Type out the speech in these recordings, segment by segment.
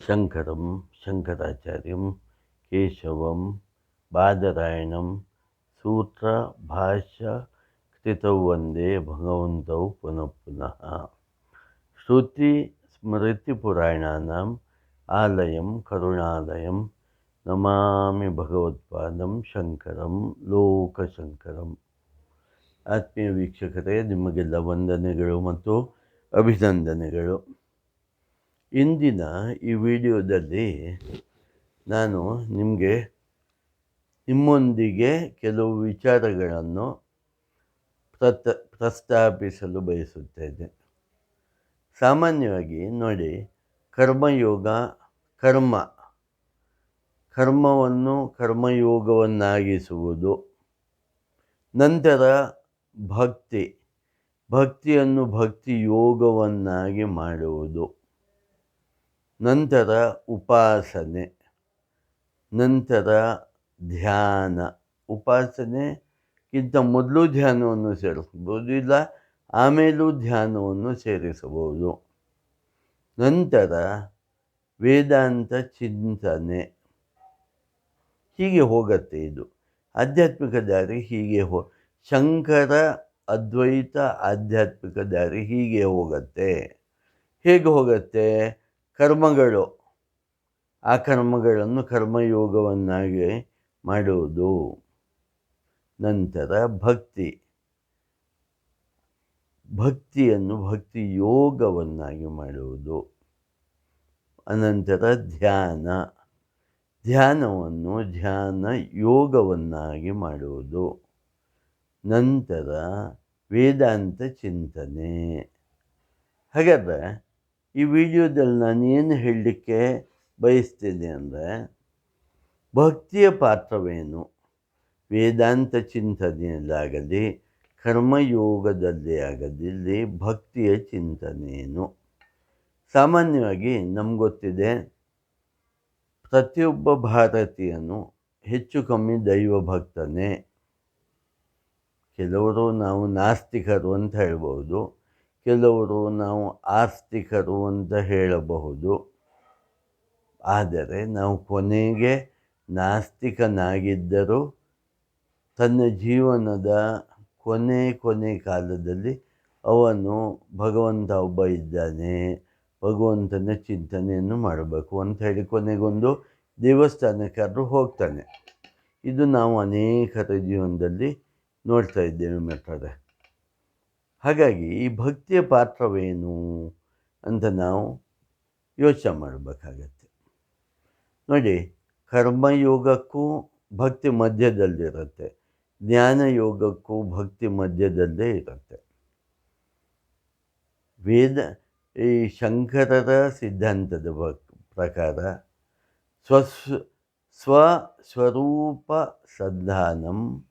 ಶಂಕರಂ ಶಂಕರಾಚಾರ್ಯಂ ಕೇಶವಂ ಬಾದರಾಯಣಂ ಸೂತ್ರ ಭಾಷ್ಯ ಕೃತೌ ವಂದೇ ಭಗವಂತೌ ಪುನಃ ಪುನಃ ಶ್ರುತಿ ಸ್ಮೃತಿಪುರಾಣಾಂ ಆಲಯಂ ಕರುಣಾಲಯಂ ನಮಾಮಿ ಭಗವತ್ಪಾದಂ ಶಂಕರಂ ಲೋಕಶಂಕರಂ ಆತ್ಮೀಯ ವೀಕ್ಷಕರೇ ನಿಮಗೆಲ್ಲ ವಂದನೆಗಳು ಮತ್ತು ಅಭಿನಂದನೆಗಳು। ಇಂದಿನ ಈ ವಿಡಿಯೋದಲ್ಲಿ ನಾನು ನಿಮಗೆ ನಿಮ್ಮೊಂದಿಗೆ ಕೆಲವು ವಿಚಾರಗಳನ್ನು ಪ್ರತ, ಪ್ರಸ್ತಾಪಿಸಲು ಬಯಸುತ್ತೇನೆ. ಸಾಮಾನ್ಯವಾಗಿ ನೋಡಿ, ಕರ್ಮಯೋಗ, ಕರ್ಮ. ಕರ್ಮವನ್ನು ಕರ್ಮಯೋಗವನ್ನಾಗಿಸುವುದು. ನಂತರ ಭಕ್ತಿ. ಭಕ್ತಿಯನ್ನು ಭಕ್ತಿ ಯೋಗವನ್ನಾಗಿ ಮಾಡುವುದು. ನಂತರ ಉಪಾಸನೆ, ನಂತರ ಧ್ಯಾನ. ಉಪಾಸನೆಗಿಂತ ಮೊದಲು ಧ್ಯಾನವನ್ನು ಸೇರಿಸ್ಬೋದು ಇಲ್ಲ ಆಮೇಲೂ ಧ್ಯಾನವನ್ನು ಸೇರಿಸಬಹುದು. ನಂತರ ವೇದಾಂತ ಚಿಂತನೆ. ಹೀಗೆ ಹೋಗತ್ತೆ ಇದು. ಆಧ್ಯಾತ್ಮಿಕ ದಾರಿ ಹೀಗೆ ಹೋ, ಶಂಕರ ಅದ್ವೈತ ಆಧ್ಯಾತ್ಮಿಕ ದಾರಿ ಹೀಗೆ ಹೋಗತ್ತೆ. ಹೇಗೆ ಹೋಗುತ್ತೆ? ಕರ್ಮಗಳು. ಆ ಕರ್ಮಗಳನ್ನು ಕರ್ಮಯೋಗವನ್ನಾಗಿ ಮಾಡುವುದು. ನಂತರ ಭಕ್ತಿ. ಭಕ್ತಿಯನ್ನು ಭಕ್ತಿ ಯೋಗವನ್ನಾಗಿ ಮಾಡುವುದು. ಅನಂತರ ಧ್ಯಾನ. ಧ್ಯಾನವನ್ನು ಧ್ಯಾನ ಯೋಗವನ್ನಾಗಿ ಮಾಡುವುದು. ನಂತರ ವೇದಾಂತ ಚಿಂತನೆ. ಹಾಗಾದರೆ ಈ ವಿಡಿಯೋದಲ್ಲಿ ನಾನು ಏನು ಹೇಳಲಿಕ್ಕೆ ಬಯಸ್ತೇನೆ ಅಂದರೆ, ಭಕ್ತಿಯ ಪಾತ್ರವೇನು? ವೇದಾಂತ ಚಿಂತನೆಯಲ್ಲಾಗಲಿ, ಕರ್ಮಯೋಗದಲ್ಲಿ ಆಗಲಿ, ಭಕ್ತಿಯ ಚಿಂತನೆಯೇನು? ಸಾಮಾನ್ಯವಾಗಿ ನಮ್ಗೆ ಗೊತ್ತಿದೆ, ಪ್ರತಿಯೊಬ್ಬ ಭಾರತೀಯನು ಹೆಚ್ಚು ಕಮ್ಮಿ ದೈವ ಭಕ್ತನೇ. ಕೆಲವರು ನಾವು ನಾಸ್ತಿಕರು ಅಂತ ಹೇಳ್ಬೋದು. ಕೆಲವರು ನಾವು ಆಸ್ತಿಕರು ಅಂತ ಹೇಳಬಹುದು. ಆದರೆ ನಾವು ಕೊನೆಗೆ ನಾಸ್ತಿಕನಾಗಿದ್ದರೂ ತನ್ನ ಜೀವನದ ಕೊನೆ ಕೊನೆ ಕಾಲದಲ್ಲಿ ಅವನು ಭಗವಂತ ಒಬ್ಬ ಇದ್ದಾನೆ. ಭಗವಂತನ ಚಿಂತನೆಯನ್ನು ಮಾಡಬೇಕು ಅಂತ ಹೇಳಿ ಕೊನೆಗೊಂದು ದೇವಸ್ಥಾನಕ್ಕಾದ್ರು ಹೋಗ್ತಾನೆ. ಇದು ನಾವು ಅನೇಕರ ಜೀವನದಲ್ಲಿ ನೋಡ್ತಾ ಇದ್ದೇವೆ ಮೆಟ್ಟರೆ ಹಾಗಾಗಿ ಈ ಭಕ್ತಿಯ ಪಾತ್ರವೇನು ಅಂತ ನಾವು ಯೋಚನೆ ಮಾಡಬೇಕಾಗತ್ತೆ. ನೋಡಿ, ಕರ್ಮಯೋಗಕ್ಕೂ ಭಕ್ತಿ ಮಧ್ಯದಲ್ಲಿರುತ್ತೆ. ಜ್ಞಾನ ಯೋಗಕ್ಕೂ ಭಕ್ತಿ ಮಧ್ಯದಲ್ಲೇ ಇರುತ್ತೆ. ವೇದ, ಈ ಶಂಕರರ ಸಿದ್ಧಾಂತದ ಪ್ರಕಾರ ಸ್ವಸ್ವ ಸ್ವಸ್ವರೂಪ ಸಂಧಾನಂ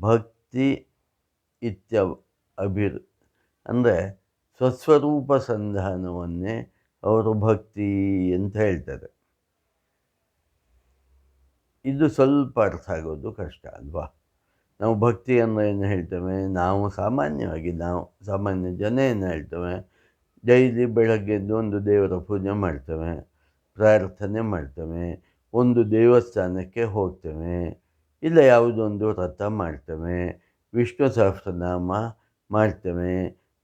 ಭಕ್ತಿ ಇತ್ಯ ಅಭಿರ್ ಅಂದರೆ ಸ್ವಸ್ವರೂಪ ಸಂಧಾನವನ್ನೇ ಅವರು ಭಕ್ತಿ ಅಂತ ಹೇಳ್ತಾರೆ. ಇದು ಸ್ವಲ್ಪ ಅರ್ಥ ಆಗೋದು ಕಷ್ಟ ಅಲ್ವಾ? ನಾವು ಭಕ್ತಿ ಅಂದರೆ ಏನು ಹೇಳ್ತೇವೆ? ನಾವು ಸಾಮಾನ್ಯವಾಗಿ ನಾವು ಸಾಮಾನ್ಯ ಜನ ಏನು ಹೇಳ್ತೇವೆ? ಡೈಲಿ ಬೆಳಗ್ಗೆದ್ದು ಒಂದು ದೇವರ ಪೂಜೆ ಮಾಡ್ತೇವೆ, ಪ್ರಾರ್ಥನೆ ಮಾಡ್ತೇವೆ, ಒಂದು ದೇವಸ್ಥಾನಕ್ಕೆ ಹೋಗ್ತೇವೆ, ಇಲ್ಲ ಯಾವುದೊಂದು ವ್ರತ ಮಾಡ್ತೇವೆ, ವಿಷ್ಣು ಸಹಸ್ರನಾಮ ಮಾಡ್ತೇವೆ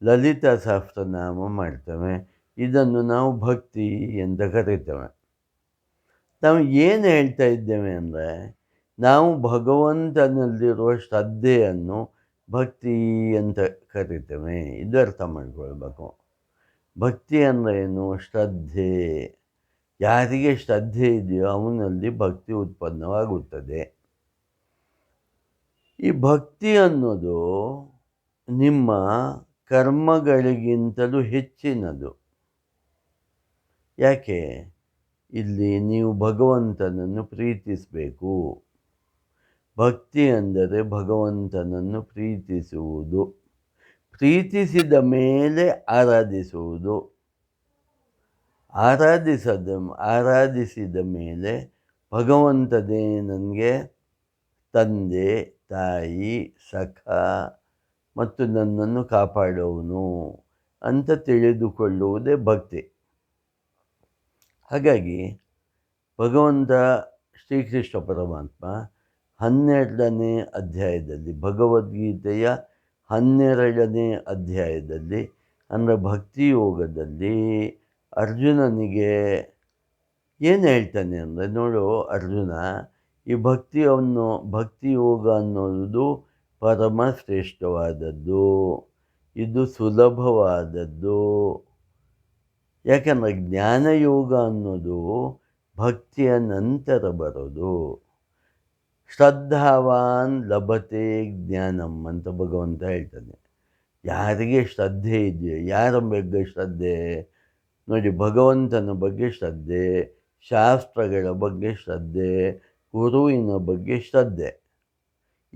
ಲಲಿತಾ ಸಹಸ್ರನಾಮ ಮಾಡ್ತೇವೆ. ಇದನ್ನು ನಾವು ಭಕ್ತಿ ಎಂದು ಕರೀತೇವೆ. ನಾವು ಏನು ಹೇಳ್ತಾ ಇದ್ದೇವೆ ಅಂದರೆ, ನಾವು ಭಗವಂತನಲ್ಲಿರುವ ಶ್ರದ್ಧೆಯನ್ನು ಭಕ್ತಿ ಅಂತ ಕರಿತೇವೆ. ಇದು ಅರ್ಥ ಮಾಡ್ಕೊಳ್ಬೇಕು. ಭಕ್ತಿ ಅಂದರೆ ಏನು? ಶ್ರದ್ಧೆ. ಯಾರಿಗೆ ಶ್ರದ್ಧೆ ಇದೆಯೋ ಅವನಲ್ಲಿ ಭಕ್ತಿ ಉತ್ಪನ್ನವಾಗುತ್ತದೆ. ಈ ಭಕ್ತಿ ಅನ್ನೋದು ನಿಮ್ಮ ಕರ್ಮಗಳಿಗಿಂತಲೂ ಹೆಚ್ಚಿನದು. ಯಾಕೆ? ಇಲ್ಲಿ ನೀವು ಭಗವಂತನನ್ನು ಪ್ರೀತಿಸಬೇಕು. ಭಕ್ತಿ ಅಂದರೆ ಭಗವಂತನನ್ನು ಪ್ರೀತಿಸುವುದು. ಪ್ರೀತಿಸಿದ ಮೇಲೆ ಆರಾಧಿಸುವುದು. ಆರಾಧಿಸದ, ಆರಾಧಿಸಿದ ಮೇಲೆ ಭಗವಂತನೇ ನನಗೆ ತಂದೆ, ತಾಯಿ, ಸಖ ಮತ್ತು ನನ್ನನ್ನು ಕಾಪಾಡೋವನು ಅಂತ ತಿಳಿದುಕೊಳ್ಳುವುದೇ ಭಕ್ತಿ. ಹಾಗಾಗಿ ಭಗವಂತ ಶ್ರೀಕೃಷ್ಣ ಪರಮಾತ್ಮ ಹನ್ನೆರಡನೇ ಅಧ್ಯಾಯದಲ್ಲಿ, ಭಗವದ್ಗೀತೆಯ ಹನ್ನೆರಡನೇ ಅಧ್ಯಾಯದಲ್ಲಿ, ಅಂದರೆ ಭಕ್ತಿ ಯೋಗದಲ್ಲಿ ಅರ್ಜುನನಿಗೆ ಏನು ಹೇಳ್ತಾನೆ ಅಂದರೆ, ನೋಡು ಅರ್ಜುನ, ಈ ಭಕ್ತಿಯನ್ನು ಭಕ್ತಿ ಯೋಗ ಅನ್ನೋದು ಪರಮ ಶ್ರೇಷ್ಠವಾದದ್ದು ಇದು ಸುಲಭವಾದದ್ದು. ಯಾಕಂದರೆ ಜ್ಞಾನಯೋಗ ಅನ್ನೋದು ಭಕ್ತಿಯ ನಂತರ ಬರೋದು. ಶ್ರದ್ಧಾವಾನ್ ಲಭತೆ ಜ್ಞಾನಂ ಅಂತ ಭಗವಂತ ಹೇಳ್ತಾನೆ. ಯಾರಿಗೆ ಶ್ರದ್ಧೆ ಇದೆಯೋ, ಯಾರ ಬಗ್ಗೆ ಶ್ರದ್ಧೆ? ನೋಡಿ, ಭಗವಂತನ ಬಗ್ಗೆ ಶ್ರದ್ಧೆ, ಶಾಸ್ತ್ರಗಳ ಬಗ್ಗೆ ಶ್ರದ್ಧೆ, ಗುರುವಿನ ಬಗ್ಗೆ ಶ್ರದ್ಧೆ.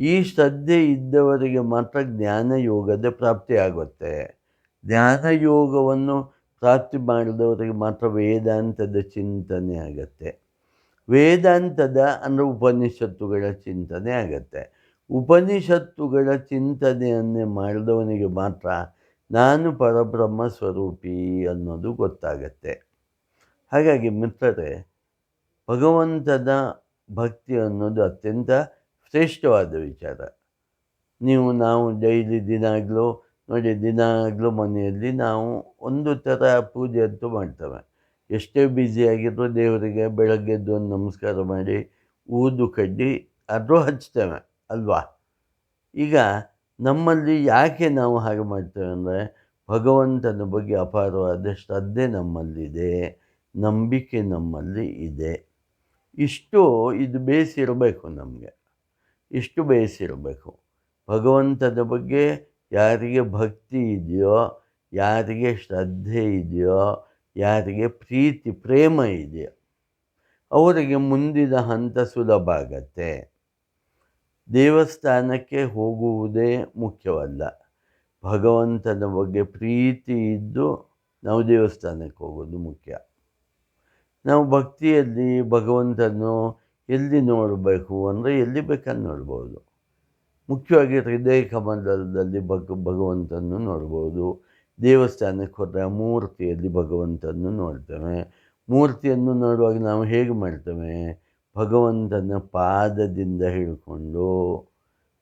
ಈ ಶ್ರದ್ಧೆ ಇದ್ದವರಿಗೆ ಮಾತ್ರ ಜ್ಞಾನ ಯೋಗದ ಪ್ರಾಪ್ತಿ ಆಗುತ್ತೆ ಜ್ಞಾನ ಯೋಗವನ್ನು ಪ್ರಾಪ್ತಿ ಮಾಡಿದವರಿಗೆ ಮಾತ್ರ ವೇದಾಂತದ ಚಿಂತನೆ ಆಗತ್ತೆ. ವೇದಾಂತದ ಅಂದರೆ ಉಪನಿಷತ್ತುಗಳ ಚಿಂತನೆ ಆಗತ್ತೆ. ಉಪನಿಷತ್ತುಗಳ ಚಿಂತನೆಯನ್ನೇ ಮಾಡಿದವನಿಗೆ ಮಾತ್ರ ನಾನು ಪರಬ್ರಹ್ಮ ಸ್ವರೂಪಿ ಅನ್ನೋದು ಗೊತ್ತಾಗತ್ತೆ. ಹಾಗಾಗಿ ಮಿತ್ರರೇ, ಭಗವಂತನ ಭಕ್ತಿ ಅನ್ನೋದು ಅತ್ಯಂತ ಶ್ರೇಷ್ಠವಾದ ವಿಚಾರ. ನೀವು ನಾವು ಡೈಲಿ ದಿನಾಗಲೂ, ನೋಡಿ ದಿನಾಗಲೂ ಮನೆಯಲ್ಲಿ ನಾವು ಒಂದು ಥರ ಪೂಜೆ ಅಂತೂ ಮಾಡ್ತೇವೆ. ಎಷ್ಟೇ ಬ್ಯುಸಿಯಾಗಿದ್ದರೂ ದೇವರಿಗೆ ಬೆಳಗ್ಗೆದ್ದು ಒಂದು ನಮಸ್ಕಾರ ಮಾಡಿ, ಊದು ಕಡ್ಡಿ, ಅದು ಹಚ್ತೇವೆ, ಅಲ್ವಾ? ಈಗ ನಮ್ಮಲ್ಲಿ ಯಾಕೆ ನಾವು ಹಾಗೆ ಮಾಡ್ತೇವೆ ಅಂದರೆ, ಭಗವಂತನ ಬಗ್ಗೆ ಅಪಾರವಾದ ಶ್ರದ್ಧೆ ನಮ್ಮಲ್ಲಿದೆ, ನಂಬಿಕೆ ನಮ್ಮಲ್ಲಿ ಇದೆ. ಇಷ್ಟು ಇದು ಬೇಸಿರಬೇಕು ನಮಗೆ. ಇಷ್ಟು ಬಯಸಿರಬೇಕು. ಭಗವಂತನ ಬಗ್ಗೆ ಯಾರಿಗೆ ಭಕ್ತಿ ಇದೆಯೋ, ಯಾರಿಗೆ ಶ್ರದ್ಧೆ ಇದೆಯೋ, ಯಾರಿಗೆ ಪ್ರೀತಿ, ಪ್ರೇಮ ಇದೆಯೋ, ಅವರಿಗೆ ಮುಂದಿನ ಹಂತ ಸುಲಭ ಆಗತ್ತೆ. ದೇವಸ್ಥಾನಕ್ಕೆ ಹೋಗುವುದೇ ಮುಖ್ಯವಲ್ಲ. ಭಗವಂತನ ಬಗ್ಗೆ ಪ್ರೀತಿ ಇದ್ದು ನಾವು ದೇವಸ್ಥಾನಕ್ಕೆ ಹೋಗೋದು ಮುಖ್ಯ. ನಾವು ಭಕ್ತಿಯಲ್ಲಿ ಭಗವಂತನು ಎಲ್ಲಿ ನೋಡಬೇಕು ಅಂದರೆ ಎಲ್ಲಿ ಬೇಕಾದ್ರೆ ನೋಡ್ಬೋದು. ಮುಖ್ಯವಾಗಿ ಹೃದಯ ಕಮಲದಲ್ಲಿ ಭಗ ಭಗವಂತನ್ನು ನೋಡ್ಬೋದು. ದೇವಸ್ಥಾನಕ್ಕೆ ಹೋದರೆ ಮೂರ್ತಿಯಲ್ಲಿ ಭಗವಂತನ್ನು ನೋಡ್ತೇವೆ. ಮೂರ್ತಿಯನ್ನು ನೋಡುವಾಗ ನಾವು ಹೇಗೆ ಮಾಡ್ತೇವೆ? ಭಗವಂತನ ಪಾದದಿಂದ ಹಿಡ್ಕೊಂಡು,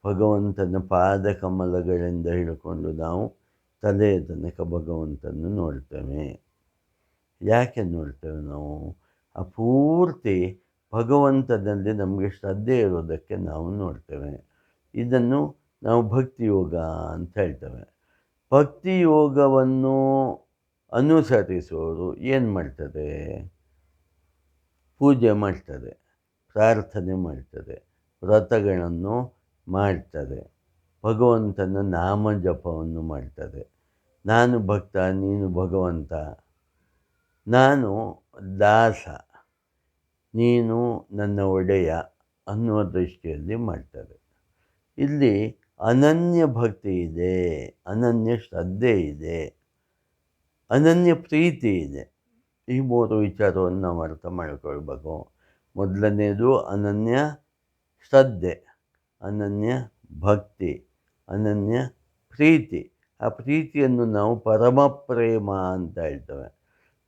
ಭಗವಂತನ ಪಾದ ಕಮಲಗಳಿಂದ ಹಿಡ್ಕೊಂಡು ನಾವು ತಲೆಯ ತನಕ ಭಗವಂತನ್ನು ನೋಡ್ತೇವೆ. ಯಾಕೆ ನೋಡ್ತೇವೆ ನಾವು? ಆ ಪೂರ್ತಿ ಭಗವಂತನಲ್ಲಿ ನಮಗೆ ಶ್ರದ್ಧೆ ಇರೋದಕ್ಕೆ ನಾವು ನೋಡ್ತೇವೆ. ಇದನ್ನು ನಾವು ಭಕ್ತಿ ಯೋಗ ಅಂತ ಹೇಳ್ತೇವೆ. ಭಕ್ತಿ ಯೋಗವನ್ನು ಅನುಸರಿಸೋರು ಏನು ಮಾಡ್ತಾರೆ ಪೂಜೆ ಮಾಡ್ತದೆ, ಪ್ರಾರ್ಥನೆ ಮಾಡ್ತದೆ, ವ್ರತಗಳನ್ನು ಮಾಡ್ತಾರೆ ಭಗವಂತನ ನಾಮ ಜಪವನ್ನು ಮಾಡ್ತಾರೆ ನಾನು ಭಕ್ತ, ನೀನು ಭಗವಂತ. ನಾನು ದಾಸ. ನೀನು ನನ್ನ ಒಡೆಯ ಅನ್ನುವ ದೃಷ್ಟಿಯಲ್ಲಿ ಮಾಡ್ತಾರೆ. ಇಲ್ಲಿ ಅನನ್ಯ ಭಕ್ತಿ ಇದೆ, ಅನನ್ಯ ಶ್ರದ್ಧೆ ಇದೆ, ಅನನ್ಯ ಪ್ರೀತಿ ಇದೆ. ಈ ಮೂರು ವಿಚಾರವನ್ನು ನಾವು ಅರ್ಥ ಮಾಡಿಕೊಳ್ಬೇಕು. ಮೊದಲನೇದು ಅನನ್ಯ ಶ್ರದ್ಧೆ, ಅನನ್ಯ ಭಕ್ತಿ, ಅನನ್ಯ ಪ್ರೀತಿ. ಆ ಪ್ರೀತಿಯನ್ನು ನಾವು ಪರಮ ಪ್ರೇಮ ಅಂತ ಹೇಳ್ತೇವೆ.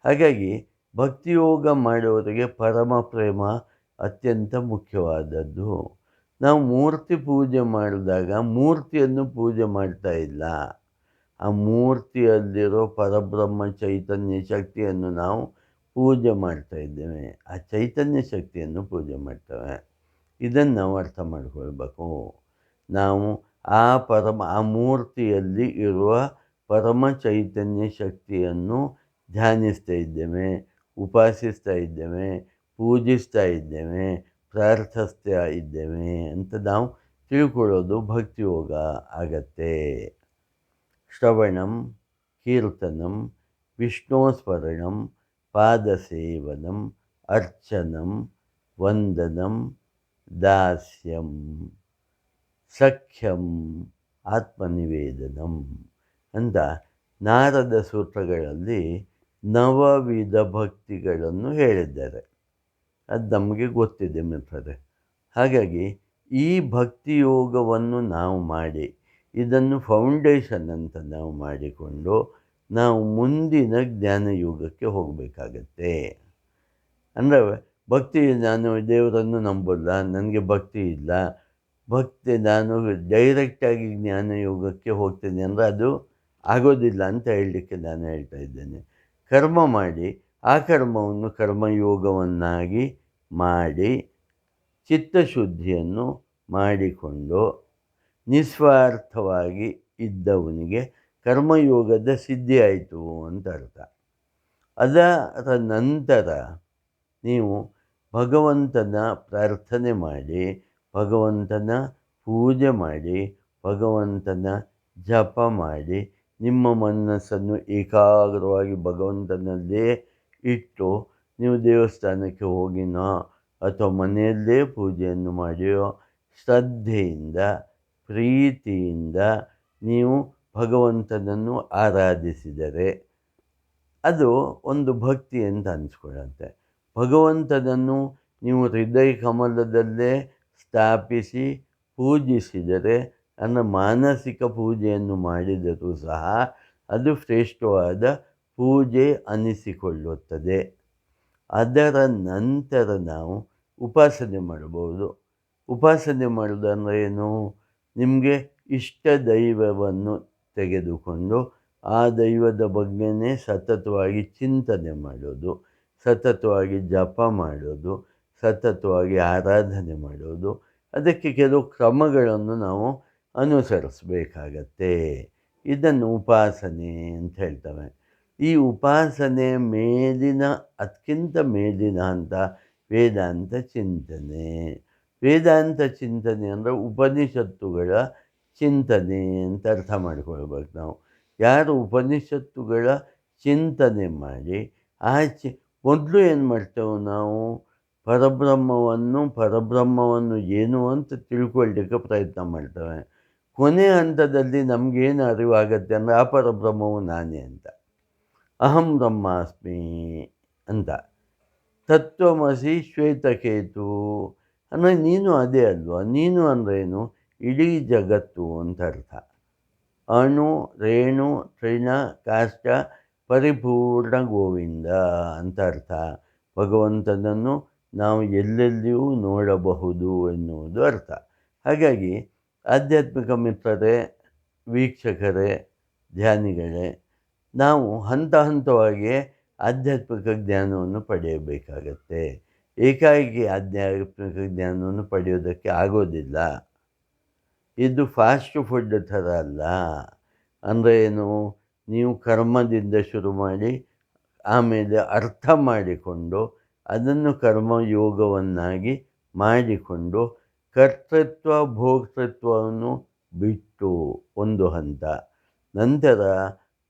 ಹಾಗಾಗಿ ಭಕ್ತಿಯೋಗ ಮಾಡುವವರಿಗೆ ಪರಮ ಪ್ರೇಮ ಅತ್ಯಂತ ಮುಖ್ಯವಾದದ್ದು. ನಾವು ಮೂರ್ತಿ ಪೂಜೆ ಮಾಡಿದಾಗ ಮೂರ್ತಿಯನ್ನು ಪೂಜೆ ಮಾಡ್ತಾ ಇಲ್ಲ. ಆ ಮೂರ್ತಿಯಲ್ಲಿರೋ ಪರಬ್ರಹ್ಮ ಚೈತನ್ಯ ಶಕ್ತಿಯನ್ನು ನಾವು ಪೂಜೆ ಮಾಡ್ತಾ ಇದ್ದೇವೆ. ಆ ಚೈತನ್ಯ ಶಕ್ತಿಯನ್ನು ಪೂಜೆ ಮಾಡ್ತೇವೆ. ಇದನ್ನು ನಾವು ಅರ್ಥ ಮಾಡಿಕೊಳ್ಬೇಕು. ನಾವು ಆ ಪರಮ, ಆ ಮೂರ್ತಿಯಲ್ಲಿ ಇರುವ ಪರಮ ಚೈತನ್ಯ ಶಕ್ತಿಯನ್ನು ಧ್ಯಾನಿಸ್ತಾ ಇದ್ದೇವೆ. ಉಪಾಸಿಸ್ತಾ ಇದ್ದೇವೆ, ಪೂಜಿಸ್ತಾ ಇದ್ದೇವೆ, ಪ್ರಾರ್ಥಿಸ್ತಾ ಇದ್ದೇವೆ ಅಂತ ನಾವು ತಿಳ್ಕೊಳ್ಳೋದು ಭಕ್ತಿಯೋಗ ಆಗತ್ತೆ. ಶ್ರವಣಂ, ಕೀರ್ತನಂ, ವಿಷ್ಣೋಸ್ಮರಣಂ, ಪಾದಸೇವನಂ, ಅರ್ಚನಂ, ವಂದನಂ, ದಾಸ್ಯಂ, ಸಖ್ಯಂ, ಆತ್ಮನಿವೇದನಂ ಅಂತ ನಾರದ ಸೂತ್ರಗಳಲ್ಲಿ ನವವಿಧ ಭಕ್ತಿಗಳನ್ನು ಹೇಳಿದ್ದಾರೆ. ಅದು ನಮಗೆ ಗೊತ್ತಿದೆ ಮಿತ್ರರೆ. ಹಾಗಾಗಿ ಈ ಭಕ್ತಿ ಯೋಗವನ್ನು ನಾವು ಮಾಡಿ, ಇದನ್ನು ಫೌಂಡೇಶನ್ ಅಂತ ನಾವು ಮಾಡಿಕೊಂಡು ನಾವು ಮುಂದಿನ ಜ್ಞಾನ ಯೋಗಕ್ಕೆ ಹೋಗಬೇಕಾಗತ್ತೆ. ಅಂದರೆ ಭಕ್ತಿ ನಾನು ದೇವರನ್ನು ನಂಬಲ್ಲ ನನಗೆ ಭಕ್ತಿ ಇಲ್ಲ, ಭಕ್ತಿ ನಾನು ಡೈರೆಕ್ಟಾಗಿ ಜ್ಞಾನಯೋಗಕ್ಕೆ ಹೋಗ್ತೇನೆ ಅಂದರೆ ಅದು ಆಗೋದಿಲ್ಲ ಅಂತ ಹೇಳಲಿಕ್ಕೆ ನಾನು ಹೇಳ್ತಾ ಇದ್ದೇನೆ. ಕರ್ಮ ಮಾಡಿ, ಆ ಕರ್ಮವನ್ನು ಕರ್ಮಯೋಗವನ್ನಾಗಿ ಮಾಡಿ, ಚಿತ್ತಶುದ್ಧಿಯನ್ನು ಮಾಡಿಕೊಂಡು ನಿಸ್ವಾರ್ಥವಾಗಿ ಇದ್ದವನಿಗೆ ಕರ್ಮಯೋಗದ ಸಿದ್ಧಿಯಾಯಿತು ಅಂತ ಅರ್ಥ. ಅದರ ನಂತರ ನೀವು ಭಗವಂತನ ಪ್ರಾರ್ಥನೆ ಮಾಡಿ, ಭಗವಂತನ ಪೂಜೆ ಮಾಡಿ, ಭಗವಂತನ ಜಪ ಮಾಡಿ ನಿಮ್ಮ ಮನಸ್ಸನ್ನು ಏಕಾಗ್ರವಾಗಿ ಭಗವಂತನಲ್ಲೇ ಇಟ್ಟು ನೀವು ದೇವಸ್ಥಾನಕ್ಕೆ ಹೋಗಿನೋ ಅಥವಾ ಮನೆಯಲ್ಲೇ ಪೂಜೆಯನ್ನು ಮಾಡಿಯೋ ಶ್ರದ್ಧೆಯಿಂದ, ಪ್ರೀತಿಯಿಂದ ನೀವು ಭಗವಂತನನ್ನು ಆರಾಧಿಸಿದರೆ ಅದು ಒಂದು ಭಕ್ತಿ ಅಂತ ಅನಿಸ್ಕೊಳ್ಳುತ್ತೆ. ಭಗವಂತನನ್ನು ನೀವು ಹೃದಯ ಕಮಲದಲ್ಲೇ ಸ್ಥಾಪಿಸಿ ಪೂಜಿಸಿದರೆ ಅಂದರೆ ಮಾನಸಿಕ ಪೂಜೆಯನ್ನು ಮಾಡಿದರೂ ಸಹ ಅದು ಶ್ರೇಷ್ಠವಾದ ಪೂಜೆ ಅನಿಸಿಕೊಳ್ಳುತ್ತದೆ. ಅದರ ನಂತರ ನಾವು ಉಪಾಸನೆ ಮಾಡಬಹುದು. ಉಪಾಸನೆ ಮಾಡೋದಂದರೆ ಏನು? ನಿಮಗೆ ಇಷ್ಟ ದೈವವನ್ನು ತೆಗೆದುಕೊಂಡು ಆ ದೈವದ ಬಗ್ಗೆನೇ ಸತತವಾಗಿ ಚಿಂತನೆ ಮಾಡೋದು, ಸತತವಾಗಿ ಜಪ ಮಾಡೋದು, ಸತತವಾಗಿ ಆರಾಧನೆ ಮಾಡೋದು, ಅದಕ್ಕೆ ಕೆಲವು ಕ್ರಮಗಳನ್ನು ನಾವು ಅನುಸರಿಸಬೇಕಾಗತ್ತೆ. ಇದನ್ನು ಉಪಾಸನೆ ಅಂತ ಹೇಳ್ತವೆ. ಈ ಉಪಾಸನೆ ಮೇಲಿನ ಅದಕ್ಕಿಂತ ಮೇಲಿನ ಅಂತ ವೇದಾಂತ ಚಿಂತನೆ. ವೇದಾಂತ ಚಿಂತನೆ ಅಂದರೆ ಉಪನಿಷತ್ತುಗಳ ಚಿಂತನೆ ಅಂತ ಅರ್ಥ ಮಾಡ್ಕೊಳ್ಬೇಕು ನಾವು. ಯಾರು ಉಪನಿಷತ್ತುಗಳ ಚಿಂತನೆ ಮಾಡಿ ಆ ಚಿ ಮೊದಲು ಏನು ಮಾಡ್ತೇವೆ ನಾವು? ಪರಬ್ರಹ್ಮವನ್ನು ಪರಬ್ರಹ್ಮವನ್ನು ಏನು ಅಂತ ತಿಳ್ಕೊಳ್ಳಿಕ್ಕೆ ಪ್ರಯತ್ನ ಮಾಡ್ತೇವೆ. ಕೊನೆ ಹಂತದಲ್ಲಿ ನಮಗೇನು ಅರಿವಾಗತ್ತೆ ಅಂದರೆ ಅಪರ ಬ್ರಹ್ಮವು ನಾನೇ ಅಂತ. ಅಹಂ ಬ್ರಹ್ಮಾಸ್ಮಿ ಅಂತ. ತತ್ವಮಸಿ ಶ್ವೇತಕೇತು. ಅಂದರೆ ನೀನು ಅದೇ ಅಲ್ವಾ? ನೀನು ಅಂದ್ರೇನು ಇಡೀ ಜಗತ್ತು ಅಂತ ಅರ್ಥ. ಅಣು, ರೇಣು, ತೃಣ, ಕಾಷ್ಟ, ಪರಿಪೂರ್ಣ ಗೋವಿಂದ ಅಂತ ಅರ್ಥ. ಭಗವಂತನನ್ನು ನಾವು ಎಲ್ಲೆಲ್ಲಿಯೂ ನೋಡಬಹುದು ಎನ್ನುವುದು ಅರ್ಥ. ಹಾಗಾಗಿ ಆಧ್ಯಾತ್ಮಿಕ ಮಿತ್ರರೇ, ವೀಕ್ಷಕರೇ, ಧ್ಯಾನಿಗಳೇ, ನಾವು ಹಂತ ಹಂತವಾಗಿ ಆಧ್ಯಾತ್ಮಿಕ ಜ್ಞಾನವನ್ನು ಪಡೆಯಬೇಕಾಗತ್ತೆ. ಏಕಾಏಕಿ ಆಧ್ಯಾತ್ಮಿಕ ಜ್ಞಾನವನ್ನು ಪಡೆಯೋದಕ್ಕೆ ಆಗೋದಿಲ್ಲ. ಇದು ಫಾಸ್ಟ್ ಫುಡ್ ಥರ ಅಲ್ಲ. ಅಂದರೆ ಏನು, ನೀವು ಕರ್ಮದಿಂದ ಶುರು ಮಾಡಿ, ಆಮೇಲೆ ಅರ್ಥ ಮಾಡಿಕೊಂಡು, ಅದನ್ನು ಕರ್ಮಯೋಗವನ್ನಾಗಿ ಮಾಡಿಕೊಂಡು ಕರ್ತೃತ್ವ, ಭೋಕ್ತೃತ್ವವನ್ನು ಬಿಟ್ಟು ಒಂದು ಹಂತ. ನಂತರ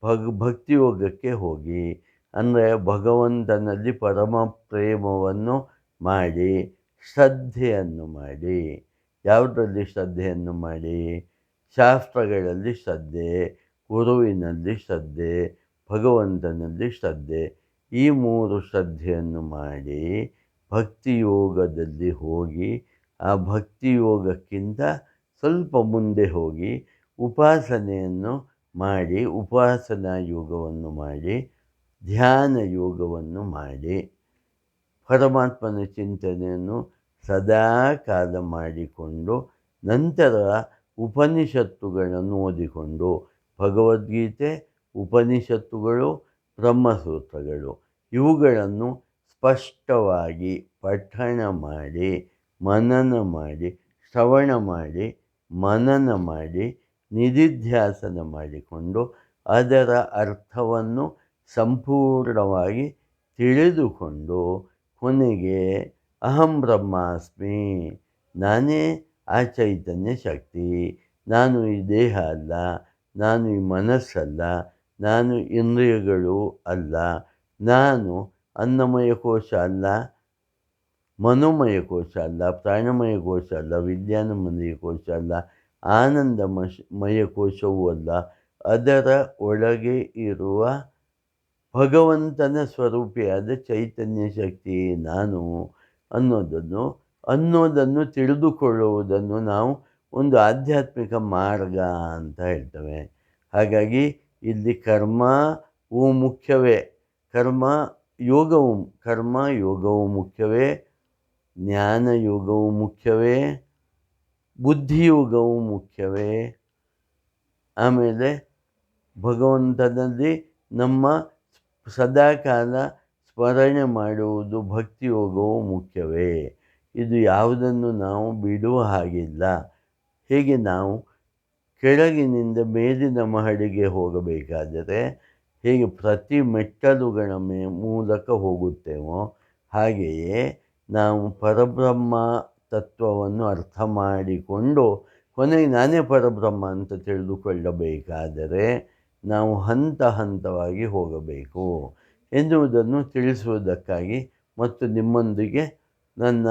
ಭಗ್ ಭಕ್ತಿಯೋಗಕ್ಕೆ ಹೋಗಿ. ಅಂದರೆ ಭಗವಂತನಲ್ಲಿ ಪರಮ ಪ್ರೇಮವನ್ನು ಮಾಡಿ, ಶ್ರದ್ಧೆಯನ್ನು ಮಾಡಿ. ಯಾವುದರಲ್ಲಿ ಶ್ರದ್ಧೆಯನ್ನು ಮಾಡಿ? ಶಾಸ್ತ್ರಗಳಲ್ಲಿ ಶ್ರದ್ಧೆ, ಗುರುವಿನಲ್ಲಿ ಶ್ರದ್ಧೆ, ಭಗವಂತನಲ್ಲಿ ಶ್ರದ್ಧೆ. ಈ ಮೂರು ಶ್ರದ್ಧೆಯನ್ನು ಮಾಡಿ ಭಕ್ತಿಯೋಗದಲ್ಲಿ ಹೋಗಿ ಆ ಭಕ್ತಿಯೋಗಕ್ಕಿಂತ ಸ್ವಲ್ಪ ಮುಂದೆ ಹೋಗಿ ಉಪಾಸನೆಯನ್ನು ಮಾಡಿ, ಉಪಾಸನಾ ಯೋಗವನ್ನು ಮಾಡಿ, ಧ್ಯಾನ ಯೋಗವನ್ನು ಮಾಡಿ, ಪರಮಾತ್ಮನ ಚಿಂತನೆಯನ್ನು ಸದಾ ಕಾಲ ಮಾಡಿಕೊಂಡು, ನಂತರ ಉಪನಿಷತ್ತುಗಳನ್ನು ಓದಿಕೊಂಡು, ಭಗವದ್ಗೀತೆ, ಉಪನಿಷತ್ತುಗಳು, ಬ್ರಹ್ಮಸೂತ್ರಗಳು, ಇವುಗಳನ್ನು ಸ್ಪಷ್ಟವಾಗಿ ಪಠಣ ಮಾಡಿ ಮನನ ಮಾಡಿ, ಶ್ರವಣ ಮಾಡಿ, ಮನನ ಮಾಡಿ, ನಿಧಿಧ್ಯಾಸನ ಮಾಡಿಕೊಂಡು ಅದರ ಅರ್ಥವನ್ನು ಸಂಪೂರ್ಣವಾಗಿ ತಿಳಿದುಕೊಂಡು ಕೊನೆಗೆ ಅಹಂ ಬ್ರಹ್ಮಾಸ್ಮಿ, ನಾನೇ ಆ ಚೈತನ್ಯ ಶಕ್ತಿ, ನಾನು ಈ ದೇಹ ಅಲ್ಲ, ನಾನು ಈ ಮನಸ್ಸಲ್ಲ, ನಾನು ಇಂದ್ರಿಯಗಳು ಅಲ್ಲ, ನಾನು ಅನ್ನಮಯ ಕೋಶ ಅಲ್ಲ ಮನೋಮಯ ಕೋಶ ಅಲ್ಲ ಪ್ರಾಣಮಯ ಕೋಶ ಅಲ್ಲ ವಿಜ್ಞಾನಮಯ ಕೋಶ ಅಲ್ಲ ಆನಂದ ಮಶ, ಮಯ ಕೋಶವೂ ಅಲ್ಲ. ಅದರ ಒಳಗೆ ಇರುವ ಭಗವಂತನ ಸ್ವರೂಪಿಯಾದ ಚೈತನ್ಯ ಶಕ್ತಿ ನಾನು ಅನ್ನೋದನ್ನು ಅನ್ನೋದನ್ನು ತಿಳಿದುಕೊಳ್ಳುವುದನ್ನು ನಾವು ಒಂದು ಆಧ್ಯಾತ್ಮಿಕ ಮಾರ್ಗ ಅಂತ ಹೇಳ್ತೇವೆ. ಹಾಗಾಗಿ ಇಲ್ಲಿ ಕರ್ಮವು ಮುಖ್ಯವೇ. ಕರ್ಮ ಯೋಗವು ಕರ್ಮ ಯೋಗವು ಮುಖ್ಯವೇ. ಜ್ಞಾನ ಯೋಗವು ಮುಖ್ಯವೇ? ಬುದ್ಧಿಯೋಗವು ಮುಖ್ಯವೇ? ಆಮೇಲೆ ಭಗವಂತನಲ್ಲಿ ನಮ್ಮ ಸದಾಕಾಲ ಸ್ಮರಣೆ ಮಾಡುವುದು ಭಕ್ತಿಯೋಗವು ಮುಖ್ಯವೇ? ಇದು ಯಾವುದನ್ನು ನಾವು ಬಿಡುವ ಹಾಗಿಲ್ಲ. ಹೀಗೆ ನಾವು ಕೆಳಗಿನಿಂದ ಮೇಲಿನ ಮಹಡಿಗೆ ಹೋಗಬೇಕಾದರೆ ಹೇಗೆ ಪ್ರತಿ ಮೆಟ್ಟಲುಗಳ ಮೇ ಮೂಲಕ ಹೋಗುತ್ತೇವೋ ಹಾಗೆಯೇ ನಾವು ಪರಬ್ರಹ್ಮ ತತ್ವವನ್ನು ಅರ್ಥ ಮಾಡಿಕೊಂಡು, ಕೊನೆಗೆ ನಾನೇ ಪರಬ್ರಹ್ಮ ಅಂತ ತಿಳಿದುಕೊಳ್ಳಬೇಕಾದರೆ ನಾವು ಹಂತ ಹಂತವಾಗಿ ಹೋಗಬೇಕು ಎನ್ನುವುದನ್ನು ತಿಳಿಸುವುದಕ್ಕಾಗಿ ಮತ್ತು ನಿಮ್ಮೊಂದಿಗೆ ನನ್ನ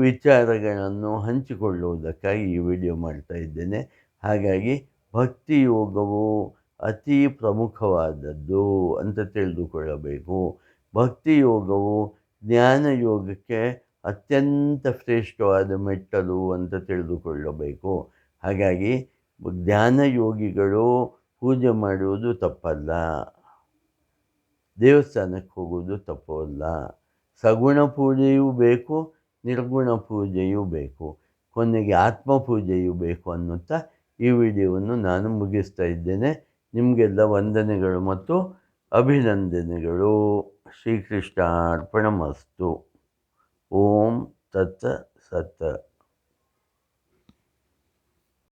ವಿಚಾರಗಳನ್ನು ಹಂಚಿಕೊಳ್ಳುವುದಕ್ಕಾಗಿ ಈ ವಿಡಿಯೋ ಮಾಡ್ತಾ ಇದ್ದೇನೆ. ಹಾಗಾಗಿ ಭಕ್ತಿ ಯೋಗವು ಅತಿ ಪ್ರಮುಖವಾದದ್ದು ಅಂತ ತಿಳಿದುಕೊಳ್ಳಬೇಕು. ಭಕ್ತಿ ಯೋಗವು ಜ್ಞಾನ ಯೋಗಕ್ಕೆ ಅತ್ಯಂತ ಶ್ರೇಷ್ಠವಾದ ಮೆಟ್ಟಲು ಅಂತ ತಿಳಿದುಕೊಳ್ಳಬೇಕು. ಹಾಗಾಗಿ ಜ್ಞಾನಯೋಗಿಗಳು ಪೂಜೆ ಮಾಡುವುದು ತಪ್ಪಲ್ಲ. ದೇವಸ್ಥಾನಕ್ಕೆ ಹೋಗುವುದು ತಪ್ಪಲ್ಲ. ಸಗುಣ ಪೂಜೆಯೂ ಬೇಕು, ನಿರ್ಗುಣ ಪೂಜೆಯೂ ಬೇಕು. ಕೊನೆಗೆ ಆತ್ಮ ಪೂಜೆಯೂ ಬೇಕು ಅನ್ನುತ್ತಾ ಈ ವಿಡಿಯೋವನ್ನು ನಾನು ಮುಗಿಸ್ತಾ ಇದ್ದೇನೆ. ನಿಮಗೆಲ್ಲ ವಂದನೆಗಳು ಮತ್ತು ಅಭಿನಂದನೆಗಳು. ಶ್ರೀಕೃಷ್ಣ ಅರ್ಪಣಮಸ್ತು ಓಂ ತತ್ ಸತ್